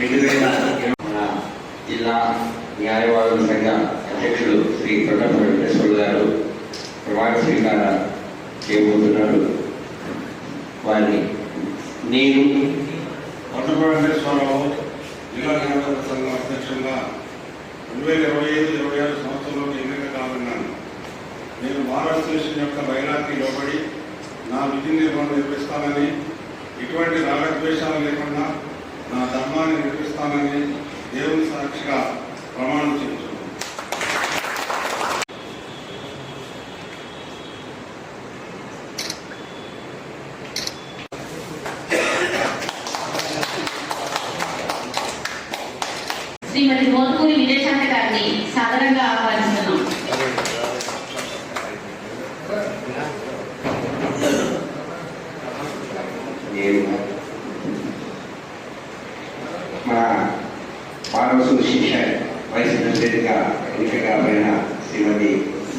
రెండు వేల జిల్లా న్యాయవాదుల సంఘ అధ్యక్షులు శ్రీ ప్రొఫెసర్ వెంకటేశ్వర గారు ప్రమాణ స్వీకారం చేయబోతున్నారు. వారిని నేను కొత్తపల్లి వెంకటేశ్వరరావు జిల్లా న్యాయవాద సంఘం అధ్యక్షులుగా రెండు వేల ఇరవై ఐదు ఇరవై ఆరు సంవత్సరంలో ఎన్నిక కానున్నాను నేను బార్ అసోసియేషన్ యొక్క బైలాకి లోబడి నా విధి నిర్వహణ నిర్వహిస్తానని ఎటువంటి రాగద్వేషాలు లేకుండా నా ధర్మాన్ని నిర్వహిస్తానని దేవుని సాక్షిగా ప్రమాణం చేస్తున్నాను శ్రీమతి మోత్కూరి విజయశాంతి గారిని సాధారణంగా ఆహ్వానిస్తారు నేను మన మానవ అసోసియేషన్ వైస్ ప్రెసిడెంట్గా ఎన్నిక కాబడిన శ్రీమతి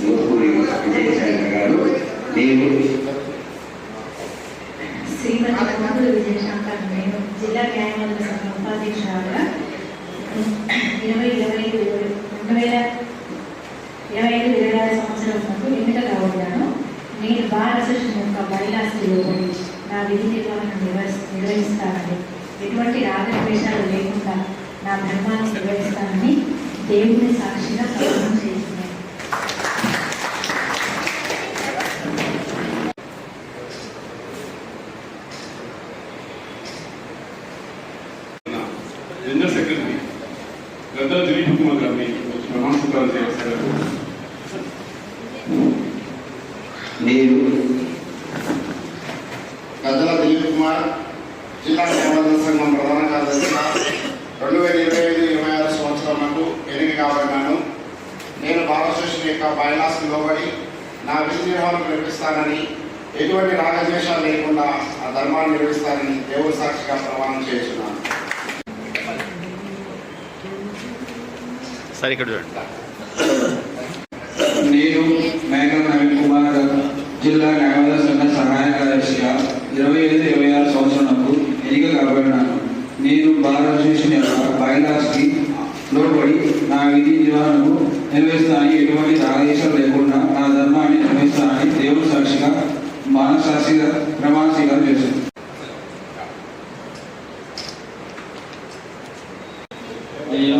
నూర్పూరి విజయశంకర్ గారు. నేను శ్రీమతి మధుర విజయశంకర్ నేను జిల్లా న్యాయవాదుల సంఘం ఉపాధ్యక్షురాలుగా ఇరవై ఇరవై రెండు వేల ఇరవై ఐదు ఇరవై ఆరు సంవత్సరం ముందు ఎన్నిక కాబడ్డాను నేను బార్ అసోసియేషన్ యొక్క బైలాస్కి లోబడి నా విధి నిర్వహణ నిర్వహి నిర్వహిస్తానని ఎటువంటి రాగద్వేషాలు లేకుండా నా ధర్మాన్ని నిర్వహిస్తానని దేవుని సాక్షిగా ప్రమాణం చేస్తున్నాను. జనరల్ సెక్రటరీ గద్దా దిలీప్ కుమార్ గారిని ప్రమాణ స్వీకారం చేస్తారు నేను గద్దల దిలీప్ కుమార్ జిల్లా న్యాయవాద సంఘం ప్రధాన కార్యదర్శిగా రెండు వేల ఇరవై ఐదు ఇరవై ఆరు సంవత్సరం నందు ఎన్నిక కాబడినాను. నేను అసోసియేషన్ యొక్క బైలాస్కి లోబడి నా విధి నిర్వహణకు నిర్వహిస్తానని ఎటువంటి రాగద్వేషాలు లేకుండా ఆ ధర్మాన్ని నిర్వహిస్తానని దేవుని సాక్షిగా ప్రమాణం చేస్తున్నాను. సరే ఇక్కడ చూడండి. నేను మేఘా నవీన్ కుమార్ జిల్లా న్యాయవాద సంఘ సహాయ కార్యదర్శిగా ఇరవై ఐదు ఇరవై ఆరు సంవత్సరంకు ఎన్నిక కాబడినాను. నేను బార్ అసోసియేషన్ యొక్క బైలాస్కి లోబడి నా విధి నిర్వహణకు నిర్వహిస్తానని ఎటువంటి ఆదేశాలు లేకుండా నా ధర్మాన్ని నిర్వహిస్తానని దేవుని సాక్షిగా మనసాక్షిగా ప్రమాణ స్వీకారం చేశాను నేను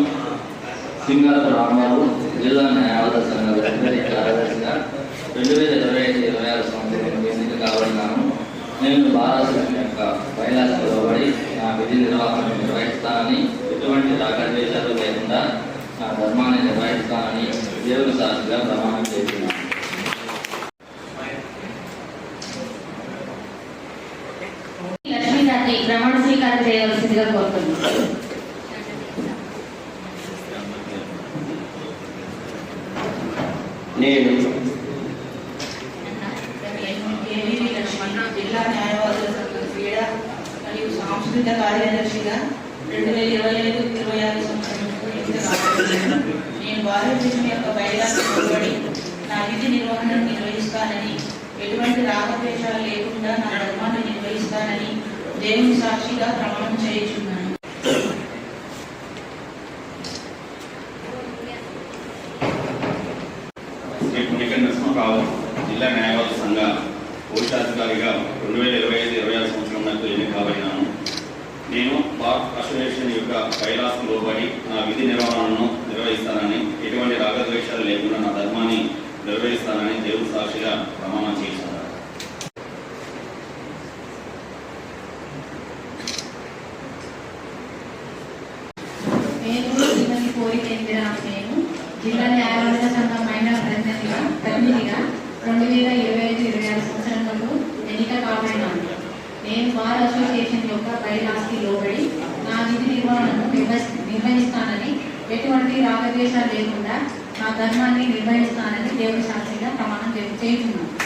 సింగారపు రామారావు జిల్లా న్యాయవాద సంఘం కార్యదర్శిగా రెండు వేల ఇరవై ఐదు ఇరవై ఆరు సంవత్సరం ఎన్నిక కాబడినాను. నేను భారతదేశం యొక్క వైలాస్ లోబడి నా విధి నిర్వహణ నిర్వహిస్తానని ఎటువంటి రాగద్వేషాలు లేకుండా నా ధర్మాన్ని నిర్వహిస్తానని దేవుని సాక్షిగా ప్రమాణం చేస్తున్నాను లక్ష్మీ గారిని ప్రమాణ స్వీకారం చేయవలసిందిగా కోరుతున్నాం నేను జిల్లా న్యాయవాదుల సంఘం క్రీడ మరియు సాంస్కృతిక కార్యదర్శిగా రెండు వేల ఇరవై ఐదు ఇరవై ఆరు సంవత్సరంలో. నేను భారతదేశం యొక్క లోబడి నా విధి నిర్వహణ నిర్వహిస్తానని ఎటువంటి రాగద్వేషాలు లేకుండా నా ధర్మాన్ని నిర్వహిస్తానని దేవుని సాక్షిగా ప్రమాణం చేయించున్నాను. జిల్లా న్యాయవాద సంఘ కోశాధికారిగా రెండు వేల ఇరవై ఐదు ఇరవై ఆరు సంవత్సరం నాకు ఎన్నిక కాబడినాను నేను పార్క్ అసోసియేషన్ యొక్క కైలాసం లోబడి నా విధి నిర్వహణను నిర్వహిస్తానని ఎటువంటి రాగద్వేషాలు లేకుండా నా ధర్మాన్ని నిర్వహిస్తానని దేవుడు సాక్షిగా ప్రమాణం చేశాను నేను శ్రీమతి కోరిక నేను జిల్లా న్యాయవాదుల సంఘం మహిళా ప్రతినిధిగా ప్రతినిధిగా రెండు వేల ఇరవై ఐదు ఇరవై ఆరు సంవత్సరంలో ఎన్నిక కాబడినాను నేను బార్ అసోసియేషన్ యొక్క బైలాస్కి లోబడి నా విధి నిర్వహణను నిర్వహిస్తానని ఎటువంటి రాగద్వేషాలు లేకుండా నా ధర్మాన్ని నిర్వహిస్తానని దేవుడి సాక్షిగా ప్రమాణం చేస్తున్నాను